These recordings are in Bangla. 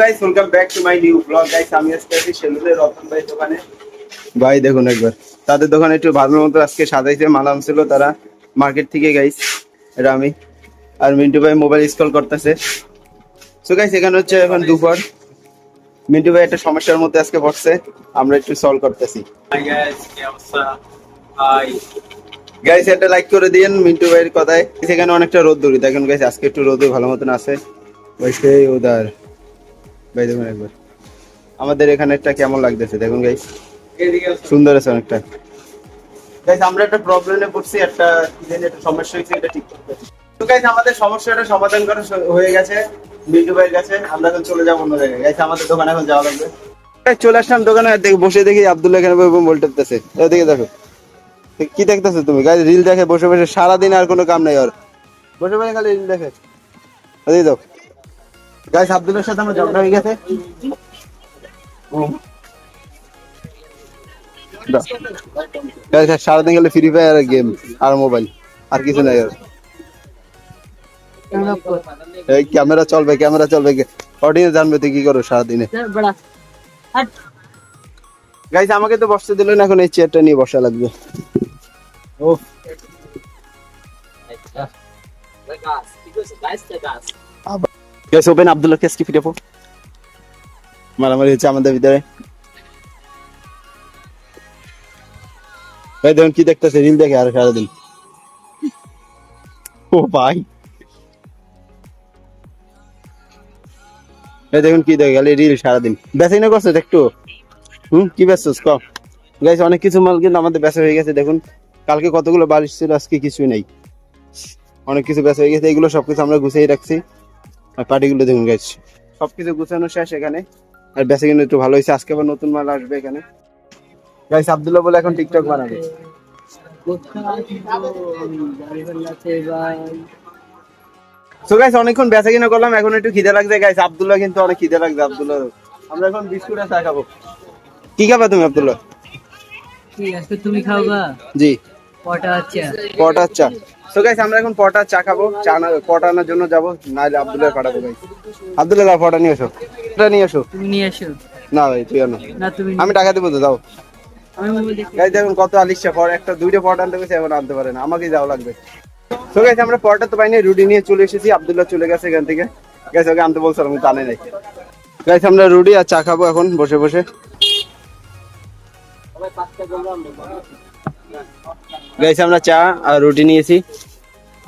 Guys welcome back to my new blog guys আমি আজকে আছি সেলুদের রতন ভাই দোকানে। ভাই দেখুন একবার। তাদের দোকানে একটু ভালো মতো আজকে সাজাইছে মালাম ছিল তারা মার্কেট থেকে গাইস এটা আমি আর মিন্টু ভাই মোবাইল ইনস্টল করতেছে। সো গাইস এখানে হচ্ছে এখন দুপুর। মিন্টু ভাই একটা সমস্যার মধ্যে আজকে পড়ছে আমরা একটু সলভ করতেছি। গাইস একটা লাইক করে দিয়েন মিন্টু ভাইয়ের কথায়। সেখানে অনেকটা রোদ দৌড়ি দেখুন গাইস আজকে একটু রোদে ভালো মতন আছে। ভাই সেই উদার। দেখুন একবার। আমাদের এখানে একটা কেমন লাগতেছে, দেখুন গাইস সুন্দর আছে অনেকটা। গাইস আমরা একটা প্রবলেমে পড়ছি, একটা কি একটা সমস্যা হয়েছে, এটা ঠিক করতে তো গাইস আমাদের সমস্যাটা সমাধান করা হয়ে গেছে, মিন্টু ভাইয়ের কাছে। আমরা এখন চলে যাব অন্য জায়গায়। গাইস আমাদের দোকানে এখন যাওয়া লাগবে। চলে আসলাম দোকানে দেখ- বসে দেখি আব্দুল্লাহ এখানে বলতে এদিকে দেখো। কি দেখতেছো তুমি? গাইস রিল দেখে বসে বসে সারাদিন আর কোনো কাম নাই ওর। বসে বসে খালি রিল দেখে। দাও গাইস আব্দুল্লাহর সাথে আমার ঝগড়া হয়ে গেছে। আর সারাদিন গেলে ফ্রি ফায়ার গেম আর মোবাইল আর কিছু নাই আর। এই ক্যামেরা চলবে ক্যামেরা চলবে। অডিয়েন্স জানবে তুই কি করো সারাদিনে। গাইস আমাকে তো বসতে দিল না, এখন এই চেয়ারটা নিয়ে বসা লাগবে। ও গাইস ওপেন মারামারি হচ্ছে আমাদের ভিতরে। ভাই, দেখুন কি দেখতেছে রিল দেখে আর সারাদিন। ও ভাই। দেখুন কি দেখে, খালি রিল সারাদিন। বেচাই না করছ একটু? হুম, কি বেচছিস গাইস অনেক কিছু মাল কিন্তু আমাদের বেচা হয়ে গেছে, দেখুন। কালকে কতগুলো বালিশ ছিল, আজকে কিছুই নেই। অনেক কিছু বেচা হয়ে গেছে, এগুলো সবকিছু আমরা গুছিয়ে রাখছি। আর পার্টিগুলো দেখুন গাইস সবকিছু গুছানো শেষ এখানে। আর বেচা কিন্তু একটু ভালো হয়েছে। আজকে আবার নতুন মাল আসবে এখানে। গাইস আব্দুল্লাহ বলে এখন টিকটক বানাবে। সো গাইস অনেকক্ষণ বেচা কিনা করলাম। এখন একটু খিদে লাগছে। গাইস আব্দুল্লাহ কিন্তু অনেক খিদে লাগছে আব্দুল্লাহ। আমরা এখন বিস্কুট আর চা খাব। কি খাবে তুমি আব্দুল্লাহ? আজকে তুমি খাওয়া জি। কটা আছে পটা চা। সো গাইস আমরা এখন পটা চা খাব। চা না পটা আনার জন্য যাব নাহলে আব্দুল্লাহ পাঠাবো গাইস আব্দুল্লাহ দাও পটা নিয়ে এসো। পটা নিয়ে এসো। তুমি নিয়ে এসো। না ভাই তুই আনো। না আমি টাকা দেবো তো দাও আমি গাইস দেখুন কত আলিশা পর একটা দুইটা পট আনতে গেছে এখন আনতে পারে না। আমাকে যাওয়া লাগবে। তো গাইস আমরা পরটা তো পাইনি রুটি নিয়ে চলে এসেছি। আব্দুল্লাহ চলে গেছে এখান থেকে। গাইস ওকে আনতে বলছিলাম কিন্তু আনে নাই। গাইস আমরা রুটি আর চা খাব এখন বসে বসে। গাইস আমরা চা আর রুটি নিয়েছি।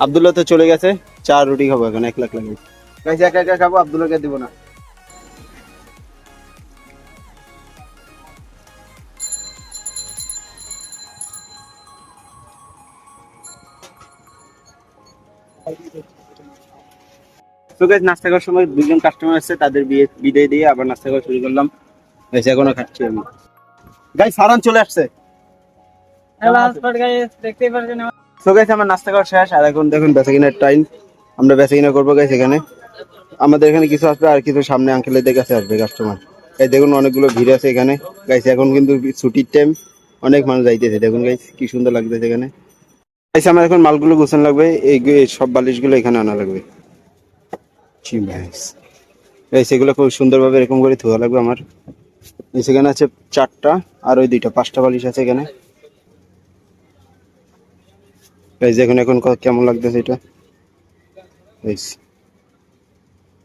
আব্দুল্লাহ তো চলে গেছে। চা আর রুটি খাব এখন এক লাখ লাগবে। গাইস একা একা খাব আব্দুল্লাহকে দিব না। তো গাইস নাস্তা করার সময় দুজন কাস্টমার আসছে তাদের বিয়ে বিদায় দিয়ে আবার নাস্তা করা শুরু করলাম। গাইস এখনও খাচ্ছি আমি। গাইস সারান চলে আসছে। গাইস আমার- নাস্তা করা শেষ আর এখন দেখুন বেচা কিনার টাইম আমরা বেচা কিনা করব গাইস এখানে। আমাদের এখানে কিছু আসবে আর কিছু সামনে আঙ্কেলের কাছে আসবে কাস্টমার এই দেখুন অনেকগুলো ভিড় আছে এখানে। গাইস এখন কিন্তু ছুটির টাইম অনেক মানুষ যাইতেছে দেখুন গাইস কি সুন্দর লাগতেছে এখানে। গাইস আমার এখন মালগুলো গোছানো লাগবে। এই সব বালিশগুলো এখানে আনা লাগবে। গাইস এগুলো খুব সুন্দরভাবে এরকম করে ধোয়া লাগবে আমার। সেখানে আছে চারটা আর ওই দুইটা পাঁচটা বালিশ আছে এখানে। গাইস দেখুন এখন কেমন লাগতেছে এটা।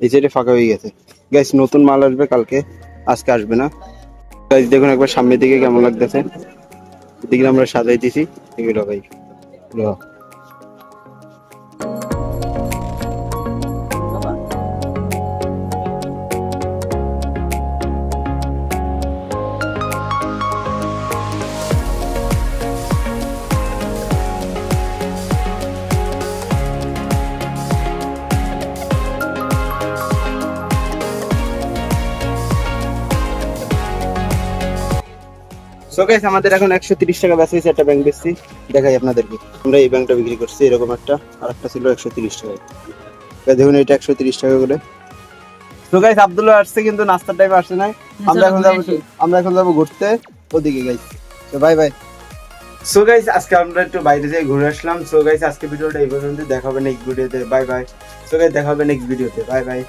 এই সাইডে ফাঁকা হয়ে গেছে। গাইস নতুন মাল আসবে কালকে। আজকে আসবে না। গাইস দেখুন একবার সামনের দিকে কেমন লাগতেছে। এদিকে আমরা সাজাই দিছি। এগুলো ভাই। সো গাইস আমাদের এখন একশো তিরিশ টাকা বেচা হয়েছে একটা ব্যাংক বেচছি। দেখাই আপনাদেরকে। আমরা এই ব্যাংকটা বিক্রি করছি এরকম একটা। আর একটা ছিল একশো তিরিশ দেখুন এটা একশো তিরিশ টাকা করে। তো গাইস আব্দুল্লাহ আসছে কিন্তু নাস্তার টাইমে আসছে না আমরা এখন যাব আমরা এখন যাব ঘুরতে। ওদিকে গাইস তো বাই বাই সো গাইস আজকে আমরা একটু বাইরে থেকে ঘুরে আসলাম। সো গাইস আজকে ভিডিওটা এই পর্যন্ত দেখা হবে নেক্সট ভিডিওতে বাই বাই সো গাইস দেখা হবে নেক্সট ভিডিওতে বাই বাই